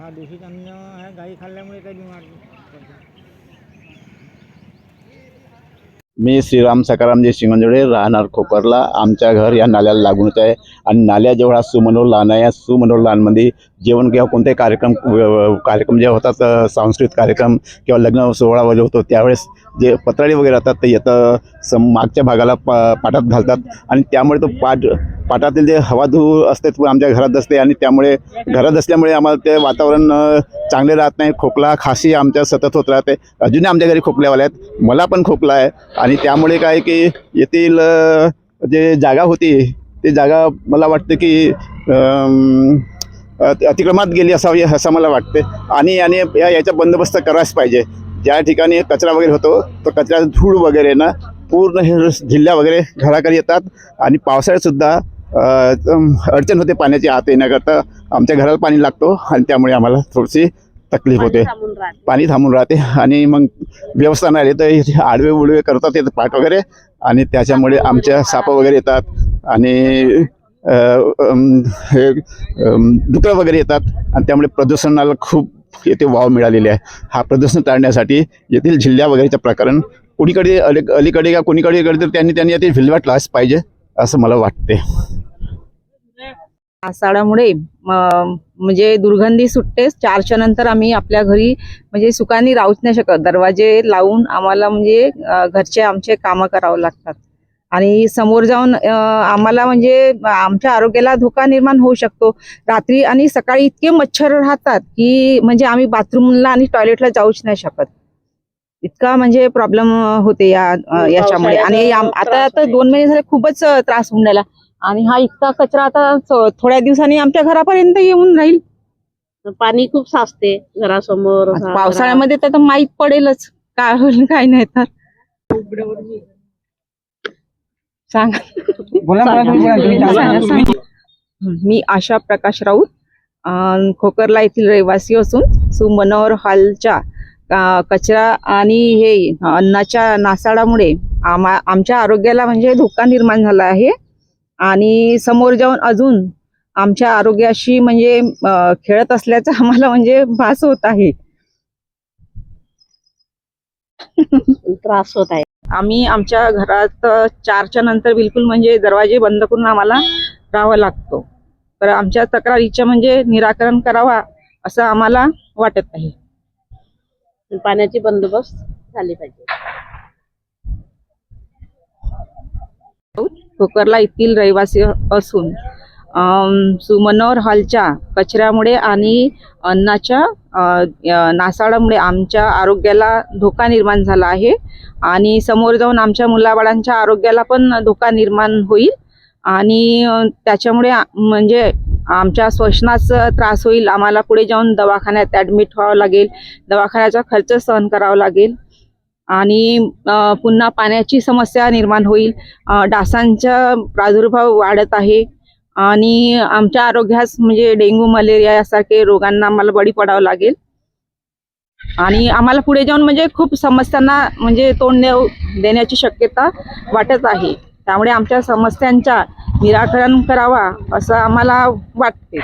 हा दूषित अन्न ह्या गाई खाल्ल्यामुळे काही बिमार मी श्रीराम सकारामजी शिंगंजोडे राहणार खोकरला. आमच्या घर या नाल्याला लागूनच आहे. आणि नाल्याजवळ हा सुमनोर लहान आहे या सुमनोर लहानमध्ये जेवण किंवा कोणते कार्यक्रम कार्यक्रम जे होतात सांस्कृतिक कार्यक्रम किंवा लग्न सोहळा वगैरे होतो त्यावेळेस जे पत्राळी वगैरे राहतात ते येतं सम मागच्या भागाला पा पाटात घालतात. आणि त्यामुळे तो पाट पाटातील जे हवा धूळ असते तो आमच्या घरात असते आणि त्यामुळे घरात असल्यामुळे आम्हाला ते वातावरण चांगले राहत नाही. खोकला खासी आमच्या सतत होत राहते. अजूनही आमच्या घरी खोकल्यावाल्या आहेत. मला पण खोकला आहे. आणि त्यामुळे काय की येथील जे जागा होती ती जागा मला वाटते की अतिक्रमात गेली असावी असं मला वाटते. आणि आणि या याचा बंदोबस्त करायच पाहिजे. ज्या ठिकाणी कचरा वगैरे होतो तो कचऱ्याचा धूळ वगैरे ना पूर्ण हे जिल्ह्या वगैरे घराकडे येतात. आणि पावसाळ्यातसुद्धा अडचण होते पाण्याची आत येण्याकरता. आमच्या घराला पाणी लागतो आणि त्यामुळे आम्हाला थोडीशी तकलीफ होते. पाणी थांबून राहते आणि मग व्यवस्था नाही तर आडवे उडवे करतात येतात पाट वगैरे. आणि त्याच्यामुळे आमच्या साप वगैरे येतात आणि हे डुकरं वगैरे येतात. आणि त्यामुळे प्रदूषणाला खूप येथे वाव मिळालेली आहे. हा प्रदूषण टाळण्यासाठी येथील जिल्ह्या वगैरेचं प्रकरण कुणीकडे अली अलीकडे का कुणीकडे तर त्यांनी त्यांनी यातील विल्हेवाट लावच पाहिजे. असं मला वाटते आषाढामुळे म्हणजे दुर्गंधी सुटतेच चारच्या नंतर आम्ही आपल्या घरी म्हणजे सुखाने राहूच नाही शकत. दरवाजे लावून आम्हाला म्हणजे घरचे आमचे कामं करावं लागतात. आणि समोर जाऊन आम्हाला म्हणजे आमच्या आरोग्याला धोका निर्माण होऊ शकतो. रात्री आणि सकाळी इतके मच्छर राहतात की म्हणजे आम्ही बाथरूमला आणि टॉयलेटला जाऊच नाही शकत. इतका म्हणजे प्रॉब्लेम होते या याच्यामुळे. आणि आता आता दोन महिने झाले खूपच त्रास होऊन राहिला. आणि हा इतका कचरा आता थोड्या दिवसांनी आमच्या घरापर्यंत येऊन राहील. पाणी खूप साचते घरासमोर पावसाळ्यामध्ये तर माहीत पडेलच. काय होईल काय नाही तर. सांग. मी आशा प्रकाश राऊत खोकरला येथील रहिवासी असून सुमनोर हॉलच्या कचरा आणि हे अन्नाच्या नासाडामुळे आमा आमच्या आरोग्याला म्हणजे धोका निर्माण झाला आहे. आणि समोर जाऊन अजून आमच्या आरोग्याशी म्हणजे खेळत असल्याचा आम्हाला म्हणजे भास होत आहे. त्रास होत आहे. आम्ही आमच्या घरात चारच्या नंतर बिलकुल म्हणजे दरवाजे बंद करून आम्हाला राहावं लागतो. तर आमच्या तक्रारीचं म्हणजे निराकरण करावा असं आम्हाला वाटत आहे. पाण्याची बंदोबस्त झाली पाहिजे. खोकरला येथील रहिवासी असून सुमनोर हॉलच्या कचऱ्यामुळे आणि अन्नाच्या नासाडामुळे आमच्या आरोग्याला धोका निर्माण झाला आहे. आणि समोर जाऊन आमच्या मुलाबाळांच्या आरोग्याला पण धोका निर्माण होईल. आणि त्याच्यामुळे म्हणजे आमच्या श्वसनाचा त्रास होईल. आम्हाला पुढे जाऊन दवाखान्यात ॲडमिट व्हावं लागेल. दवाखान्याचा खर्च सहन करावा लागेल. आणि पुन्हा पाण्याची समस्या निर्माण होईल. डासांचा प्रादुर्भाव वाढत आहे. आणि आमच्या आरोग्यास म्हणजे डेंग्यू मलेरिया यासारखे रोगांना आम्हाला बळी पडावं लागेल. आणि आम्हाला पुढे जाऊन म्हणजे खूप समस्यांना म्हणजे तोंड देण्याची शक्यता वाटत आहे. त्यामुळे आमच्या समस्यांच्या निराकरण करावा असं आम्हाला वाटते.